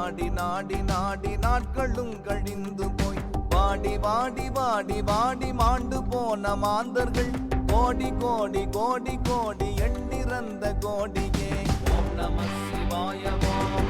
நாடி நாடி நாடி நாடி நாட்களும் கழிந்து போய். வாடி வாடி வாடி வாடி மாண்டு போன மாந்தர்கள். கோடி கோடி கோடி கோடி எண்ணிறந்த கோடியே. ஓம் நம சிவாய ஓம்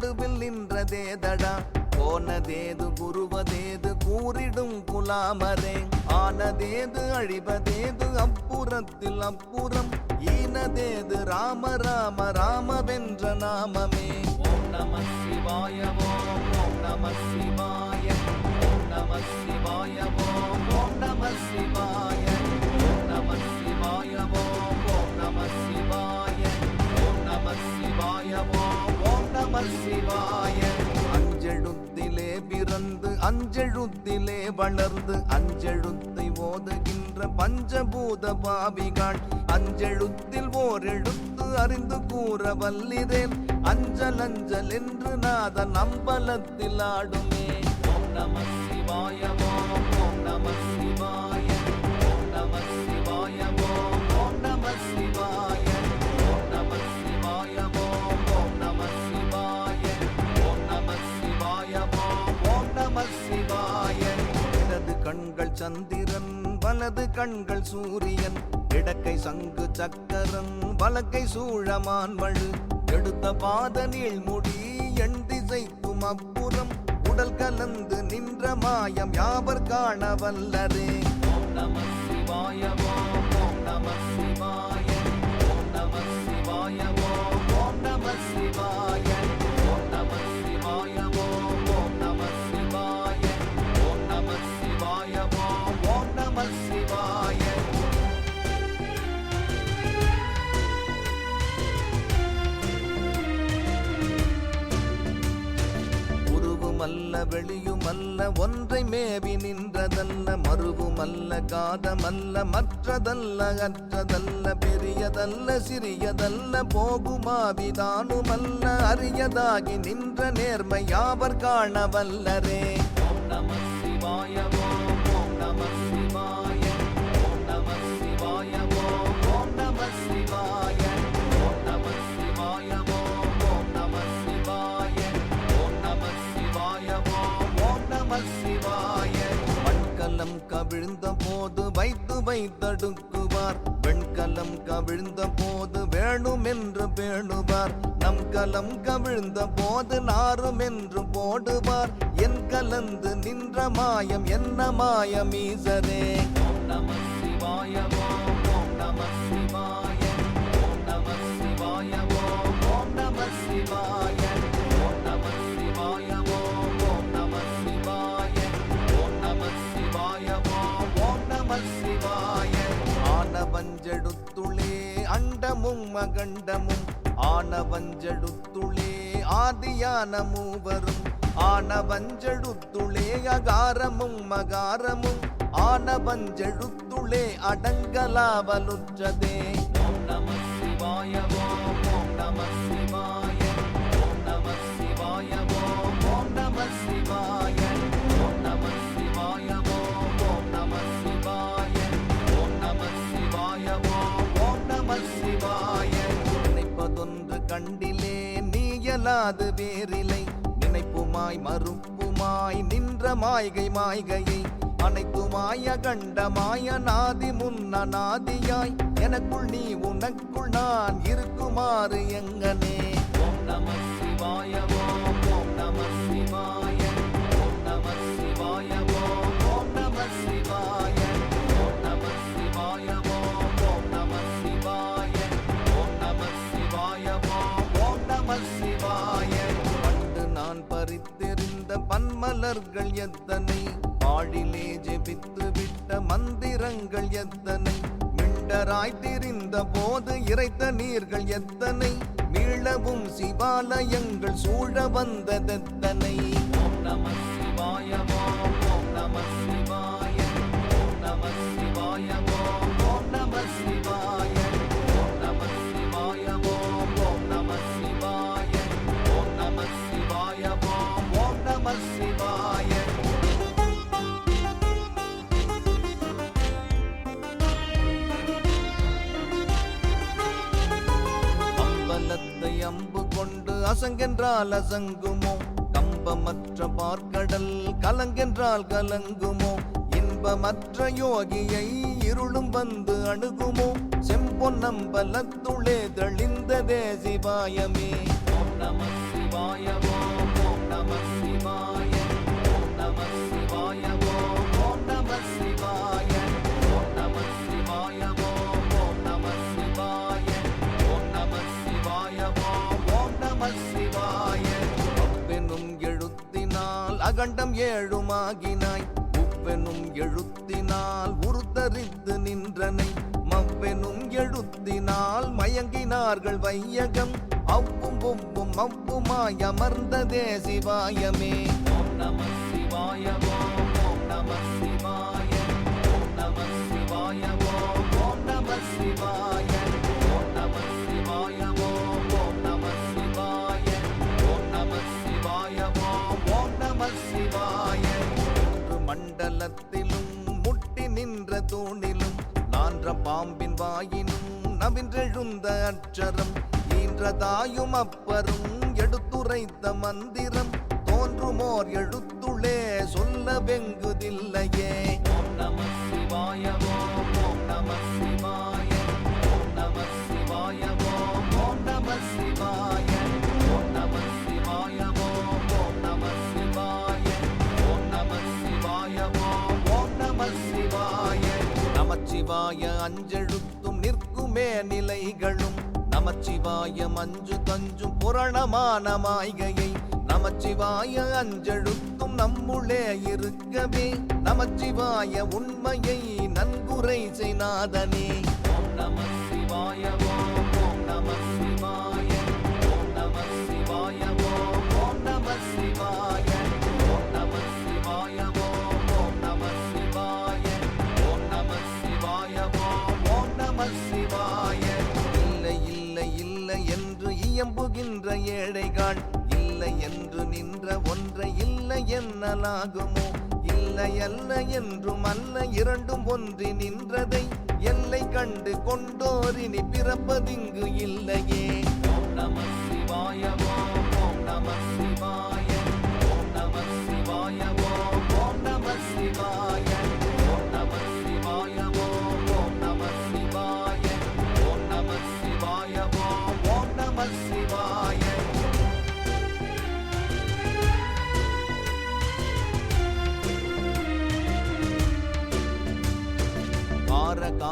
நடுவில் நின்றதேதடா. போனதேது குருவதேது கூறிடும் குலாமரே ஆனதேது அழிவதேது அப்புறத்தில் அப்புறம். ஈனதேது ராம ராம ராமவென்ற நாமமே. ஓம் நம சிவாய ஓம் ஓம் நம சிவாய. ஓம் நம சிவாய ஓம் ஓம் நம சிவாய. ஓம் நம சிவாய ஓம் ஓம் நம சிவாய. ஓம் நம சிவாய ஓம் ஓம் நம சிவாய. அஞ்செழுத்திலே பிறந்து அஞ்செழுத்திலே வளர்ந்து அஞ்செழுத்தை ஓதுகின்ற பஞ்சபூத பாவிகள். அஞ்செழுத்தில் ஓர் எழுத்து அறிந்து கூற வல்லிரேன் அஞ்சல் அஞ்சல் என்று நாதன் அம்பலத்தில் ஆடுமே. ஓம் நம சிவாய ஓம் நம சந்திரன் வலது கண்கள் சூரியன் இடக்கை சங்கு சக்கரன் வலக்கை சூழமான் வழு. எடுத்த பாத நீள்முடி எண் திசைக்கும் அப்புறம் உடல் கலந்து நின்ற மாயம் யாவர் காண வல்லரே? ஓம் நம சிவாய ஓம் நம சிவாய. மல்ல ஒன்றை மேவி நின்றதல்ல மறுவுமல்ல காதமல்ல மற்றதல்ல அற்றதல்ல பெரியதல்ல சிறியதல்ல போகுமாவிதானுமல்ல அறியதாகி நின்ற நேர்மை யாவர் வைத்து தடுக்குவார். வெண்கலம் கவிழ்ந்த போது வேணும் என்று பேணுவார். நம் கலம் கவிழ்ந்த போது நாரும் என்று போடுவார். என் கலந்து நின்ற மாயம் என்ன மாயம் ஈசரே நம சிவாய ஓம் நம சிவாய. ஆனவஞ்செடுத்துளே அண்டமும் மகண்டமும். ஆனவஞ்செடுத்துளே ஆதியான மூவரும் ஆனவஞ்செடுத்துளே அகாரமும் மகாரமும். ஆனவஞ்செழுத்துளே அடங்கலாவலுற்றதே. அது வேறில்லை. நினைப்புமாய் மறுப்புமாய் நின்ற மாய்கை மாய்கையை அனைத்துமாய கண்டமாய நாதி முன்ன நாதியாய் எனக்குள் நீ உனக்குள் நான் இருக்குமாறு மலர்கள் எத்தனை? பாழிலே ஜெபித்து விட்ட மந்திரங்கள் எத்தனை? மிண்டராய் திரிந்த போது இறைத்த நீர்கள் எத்தனை? மீளவும் சிவாலயங்கள் சூழ வந்ததெத்தனை? ஓம் நம சிவாய ஓம் ஓம் நம சிவாய. அசங்கென்றால் அசங்குமோ? கம்பமற்ற பார்க்கடல் கலங்கென்றால் கலங்குமோ? இன்பமற்ற யோகியை இருளும் வந்து அணுகுமோ? செம்பொன்னம் பலத்துளே தெளிந்ததே சிவாயமே நம சிவாயமே. கண்டம் ஏழுமாகினாய். உவ்வெனும் எழுத்தினால் உருத்தரித்து நின்றனை. மவ்வெனும் எழுத்தினால் மயங்கினார்கள் வையகம். அவ்வும் ஒவ்வும் அவ்வுமாய் அமர்ந்ததே சிவாயமே. ஓம் நம சிவாய ஓம் நம சிவாய. ஓம் நம சிவாய ஓம் நம சிவாய. மண்டலத்திலும் முட்டி நின்ற தூணிலும் நான்ற பாம்பின் வாயினும் நவின்றெழுந்த அச்சரம். ஈன்றதாயும் அப்பரும் எடுத்துரைத்த மந்திரம் தோன்றுமோர் எழுத்துளே சொல்ல வெங்குதில்லையே ஓம் நம சிவாய ஓம் நம சிவாய ஓம் நம சிவாய ஓம் நம சிவாய. நமச்சிவாய அஞ்செழுத்தும் நிற்குமே நிலைகளும். நமச்சிவாய மஞ்சு தஞ்சும் புரணமான மாய்கையை நமச்சிவாய அஞ்செழுத்தும் நம்முளே இருக்கவே. நமச்சிவாய உண்மையை நன்குரை செய்நாதனே. ஓம் நம சிவாய ஓம் ஓம் நம இல்லை இல்லை அல்ல என்றும் அல்ல இரண்டும் ஒன்றி நின்றதை எல்லை கண்டு கொண்டோரினி பிறப்பதிங்கு இல்லையே. ஓம் நம சிவாய ஓம் நம சிவாய. ஓம் நம சிவாய ஓம் நம சிவாய. ஓம் நம சிவாய ஓம் நம சிவாய. ஓம் நம சிவாய ஓம் நம சிவாய.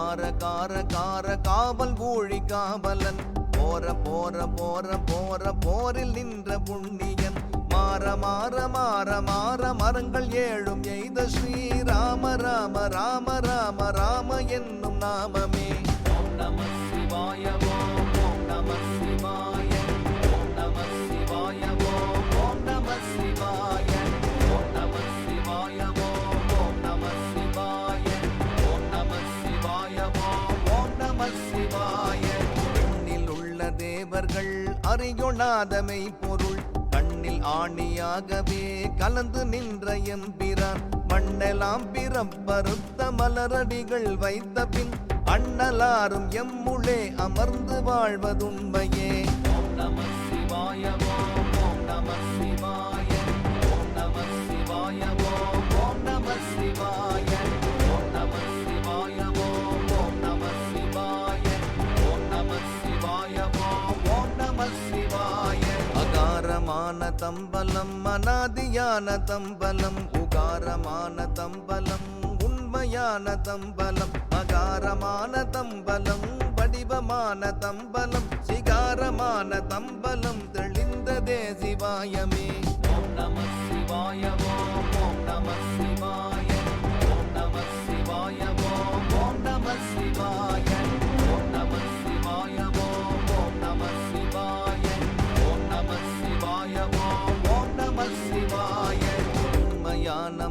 கார கார கார காவல் ஊழி காவலன். போற போற போற போற போரில் நின்ற புண்ணியன். மாற மாற மாற மாற மரங்கள் ஏழும் எய்த ஸ்ரீ ராம ராம ராம ராம ராம என்னும் நாமமே. ஓம் நம சிவாய ஓம் நம சிவாய. சிவாய. எண்ணில் உள்ள தேவர்கள் அறியொணாதமை பொருள். கண்ணில் ஆணியாகவே கலந்து நின்ற எம்பிரான். மண்ணெலாம் பிறப்பறுத்த மலரடிகள் வைத்த பின் அண்ணலாரும் எம்முளே அமர்ந்து வாழ்வதுண்மையே நம சிவாய. தம்பலம் அனாதியான தம்பலம் உகாரமான தம்பலம் உண்மையான தம்பலம் அகாரமான தம்பலம் வடிவமான தம்பலம் சிகாரமான தம்பலம் தெளிந்ததே சிவாயமே. ஓம் நம சிவாயமே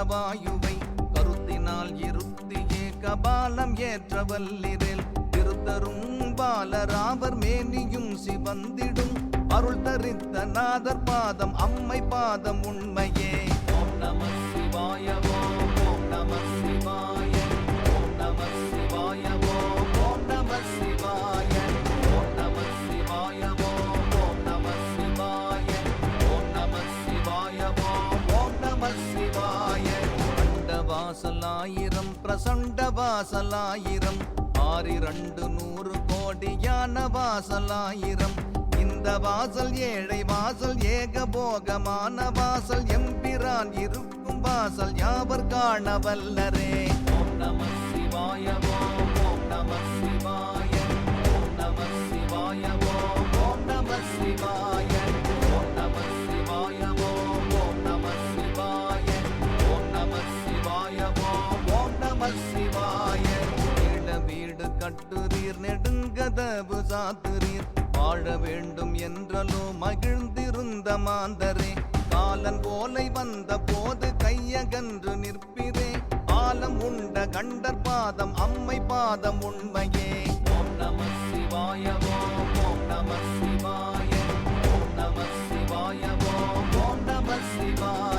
ஒடுங்குகின்ற வாயுவை கருத்தினால் இருத்தியே கபாலம் ஏற்ற வல்லிரில் திருத்தரும் பாலராவர் மேனியும் சிவந்திடும். அருள் தரித்த நாதர் பாதம் அம்மை பாதம் உண்மையே. ஓம் நம சிவாய பிரசண்ட வாசலாயிரம். ஆறிரண்டு நூறு கோடியான வாசலாயிரம். இந்த வாசல் ஏழை வாசல் ஏகபோகமான வாசல். எம்பிரான் இருக்கும் வாசல் யாவர் காண வல்லரே ஓம் நம சிவாய ஓம் நம சிவாய ஓம் நம சிவாய ஓம் நம சிவாய. வீடு கட்டுரீர் நெடுங்கதவு சாத்துரீர் வாழ வேண்டும் என்றலோ மகிழ்ந்திருந்த மாந்தரே. காலன் போலை வந்த போது கையகன்று நிற்பிரே. ஆலம் உண்ட கண்டர் பாதம் அம்மை பாதம் உண்மையே. ஓம் நம சிவாயவோ ஓம் நம சிவாய. ஓம் நம சிவாயவோ ஓம் நம சிவாய.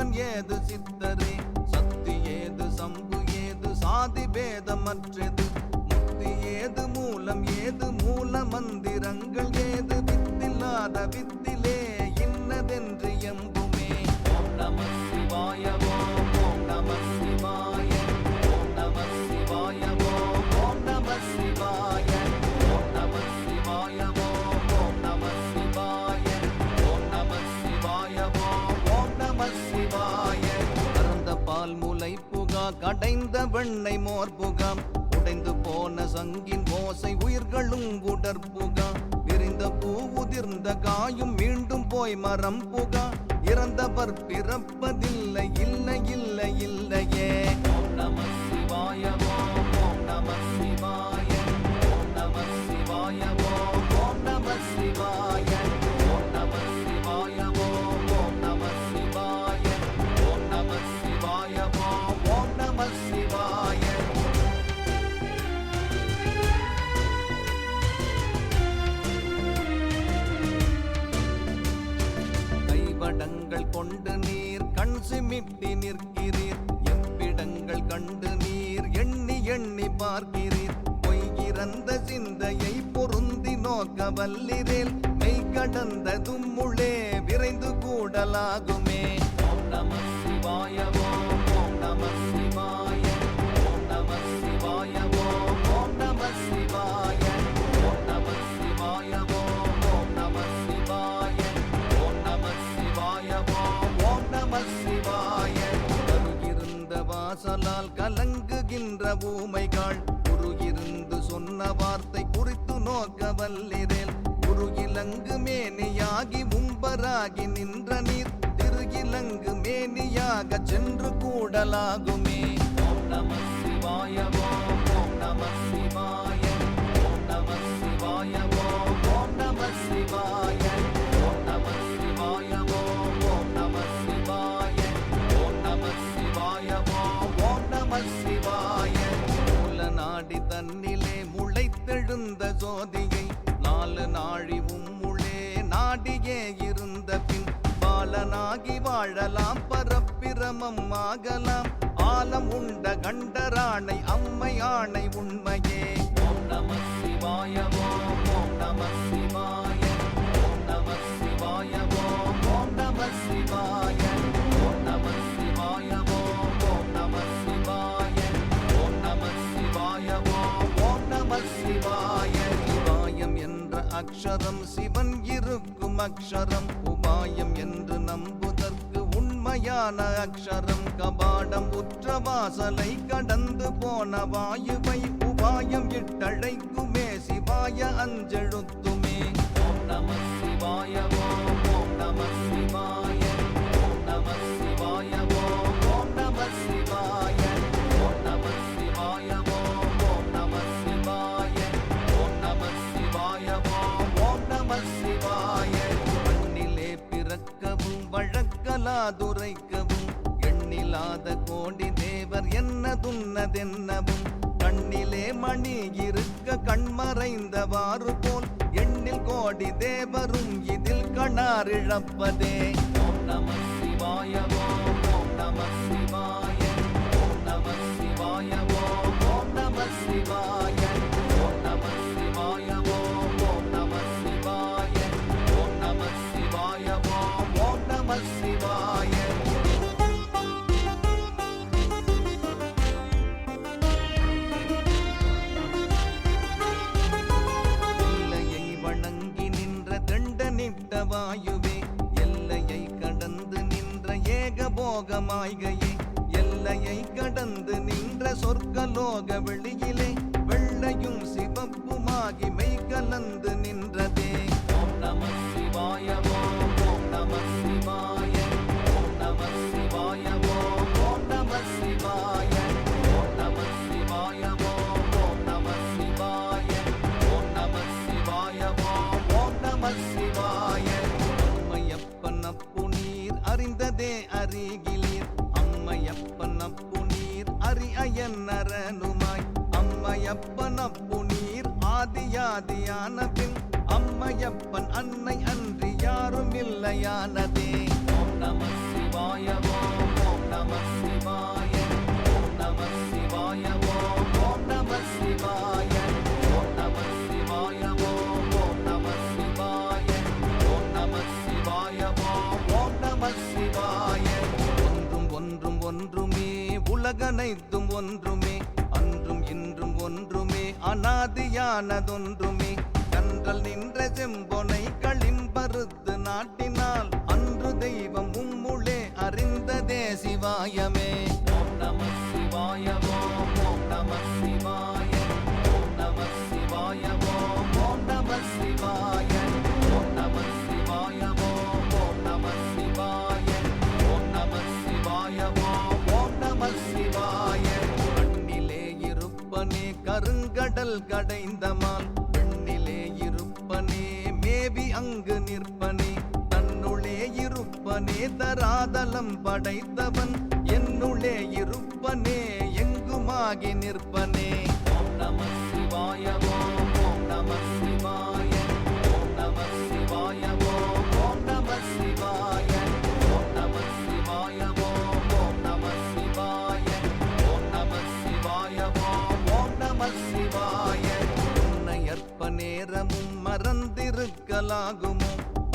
ஏது ஏது சித்தரே? சக்தி ஏது சம்பு ஏது சாதி பேதமற்றது? முக்தி ஏது மூலம் ஏது மூல மந்திரங்கள் ஏது? வித்தில்லாத வித்திலே இன்னதென்று எம்புமே. ஓம் நம சிவாயவோ கடைந்த வெண்ணை மோர்புகாம் உடைந்து போன சங்கின் ஓசை உயிர்களும் உடற்புகா விரிந்த பூ உதிர்ந்த காயும் மீண்டும் போய் மரம் புகா இறந்தவர் பிறப்பதில்லை இல்லை இல்லை இல்லையே. நம சிவாய நீர் சிமிட்டி நிற்கிறீர். எவ்விடங்கள் கண்டு நீர். எண்ணி எண்ணி பார்க்கிறீர். பொய்கிறந்த சிந்தையை பொருந்தி நோக்க வல்லிரேல். மெய் கடந்த தும்முளே விரைந்து கூடலாகுமே. ஓம் நம சிவாய ஓம் நம சிவாய ஓம் நம சிவாய ஓம் நம சிவாய ஓம் நம சிவாய. வாசலால் கலங்குகின்ற ஊமைகள் குரு இருந்து சொன்ன வார்த்தை குறித்து நோக்க வல்லிரேல் குரு இலங்கு மேனியாகி உம்பராகி நின்ற நீர் திரு இலங்கு மேனியாக சென்று கூடலாகுமே. ஓம் நம சிவாய ஓம் நம சிவாய. தன்னிலே முளைத்தெழுந்த ஜோதியை நாலு நாழி உம்முளே நாடியே இருந்த பின் பாலனாகி வாழலாம் பரப்பிரமம் ஆகலாம். ஆலம் உண்ட கண்டராணை அம்மை ஆணை உண்மையே. ஓம் நம சிவாய ஓம் நம சிவாய ஓம் நம சிவாய ஓம் நம சிவாய. அக்ஷரம் சிவன் இருக்கும் அக்ஷரம் உபாயம் என்று நம்புதற்கு உண்மையான அக்ஷரம். கபாடம் உற்ற வாசலை கடந்து போன வாயுவை உபாயம் இட்டழைக்குமே சிவாய அஞ்செழுத்துமே. ஓம் நம சிவாய ஓம் ஓம் நம சிவாய. துரைக்கவும். எண்ணிலாத கோடி தேவர் என்ன துன்னதென்னவும் கண்ணிலே மணி இருக்க கண்மறைந்தவாறு போல். எண்ணில் கோடி தேவரும் இதில் கணாரிழப்பதே ஓம் நம சிவாய ஓம் நம சிவாய. ஓம் நம சிவாய ஓம் நம சிவாய. ஏகபோகமாய்கையே எல்லையை கடந்து நின்ற சொர்க்கலோக வெளியிலே வெள்ளையும் சிவப்புமாகி மெய் கலந்து நின்றதே. ஓம் நம சிவாய ஓம் ஓம் நம சிவாய ஓம் நம சிவாய அறிந்ததே அருகிலீர். அம்மையப்பன் அப்பு நீர் அரி அயன் நரனுமாய். அம்மையப்பன் அப்பு நீர் ஆதியாதியான பின். அம்மையப்பன் அன்னை அன்றி யாரும் இல்லையானதே. ஒன்றுமே அன்றும் இன்றும் ஒன்றுமே அனாதியானதொன்றுமே. கன்றல் நின்ற செம்பொனை களிம்பருத்து நாட்டினால் அன்று தெய்வம் உம்முளே அறிந்ததே சிவாயமே. கருங்கடல் கடைந்தமால் பெண்ணிலே இருப்பனே மேவி அங்கு நிற்பனே தன்னுளே இருப்பனே தராதலம் படைத்தவன் என்னுளே இருப்பனே எங்குமாகி நிற்பனே மறந்திருக்கலாகுமோ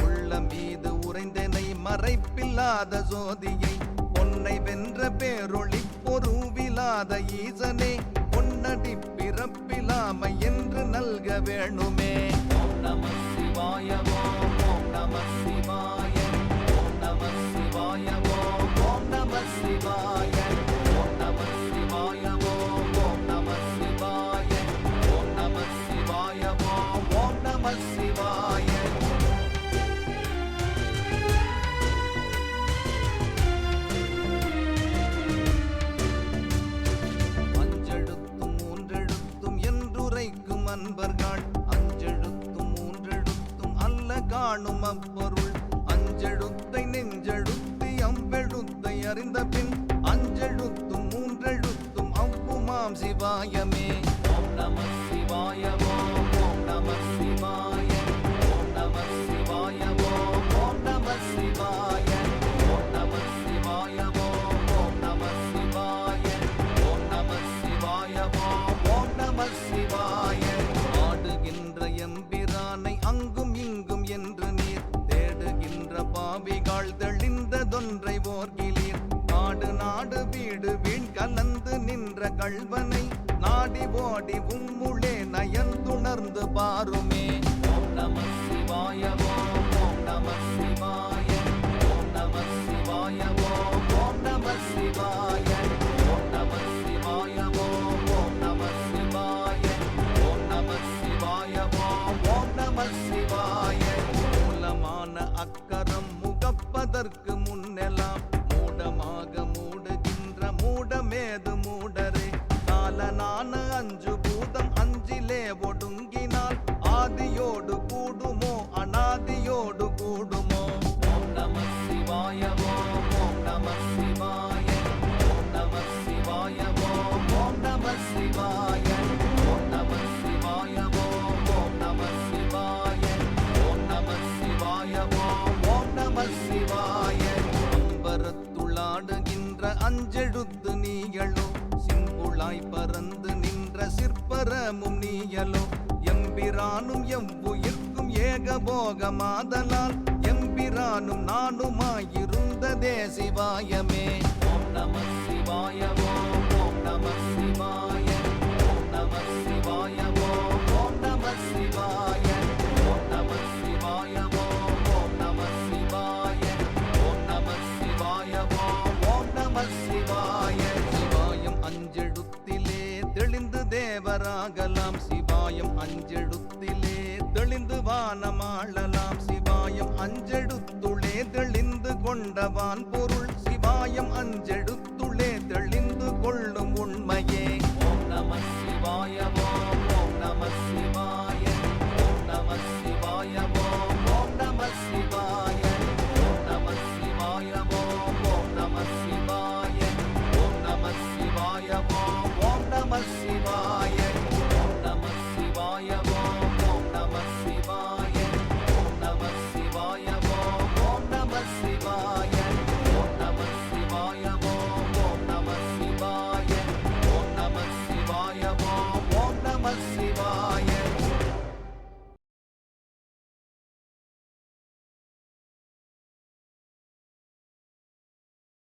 உள்ள மீது உறைந்தனை மறைப்பில்லாத ஜோதியை பொன்னை வென்ற பேரொளி பொருவிலாத ஈசனே பொன்னடி பிறப்பிலாமை என்று நல்க வேணுமே. ஓம் நம சிவாய ஓம் நம சிவாய நம சிவாய ஓம் நம சிவாய ஓம் நம சிவாய. காணும் அப்பொருள் அஞ்செழுத்தை நெஞ்செழுத்தி அம்பெழுத்தை அறிந்த பின் அஞ்செழுத்தும் மூன்றெழுத்தும் அவ்வுமாம் சிவாயமே. ஓம் நம சிவாய தொன்றை ஓர்கிலீர் நாடு நாடு வீடு வீண் கலந்து நின்ற கல்வனை நாடி ஓடி உம்முளே நயந்துணர்ந்து பாருமே. ஓம் நம சிவாய ஓம் நம சிவாய ஓம் நம சிவாய ஓம் நம சிவாய ஓம் நம சிவாய ஓம் நம சிவாய ஓம் நம சிவாய ஓம் நம சிவாய. மூலமான அக்கரம் முகப்பதற்கு நின்ற அஞ்செழுத்து நீயலோ சிம்புளாய் பறந்து நின்ற சிற்பரமும் நீயலோ. எம்பிரானும் எவ்வுயிர்க்கும் ஏகபோகமாதலால் எம்பிரானும் நானுமாயிருந்த தேசிவாயமே. ஓம் நம சிவாய ஓம் நம சிவாய ஓம் நம சிவாய ஓம் நம சிவாய. தேவராகலாம் சிவாயம் அஞ்செழுத்திலே தெளிந்து வானமாளலாம் சிவாயம் அஞ்செழுத்துளே தெளிந்து கொண்டவான் பொருள்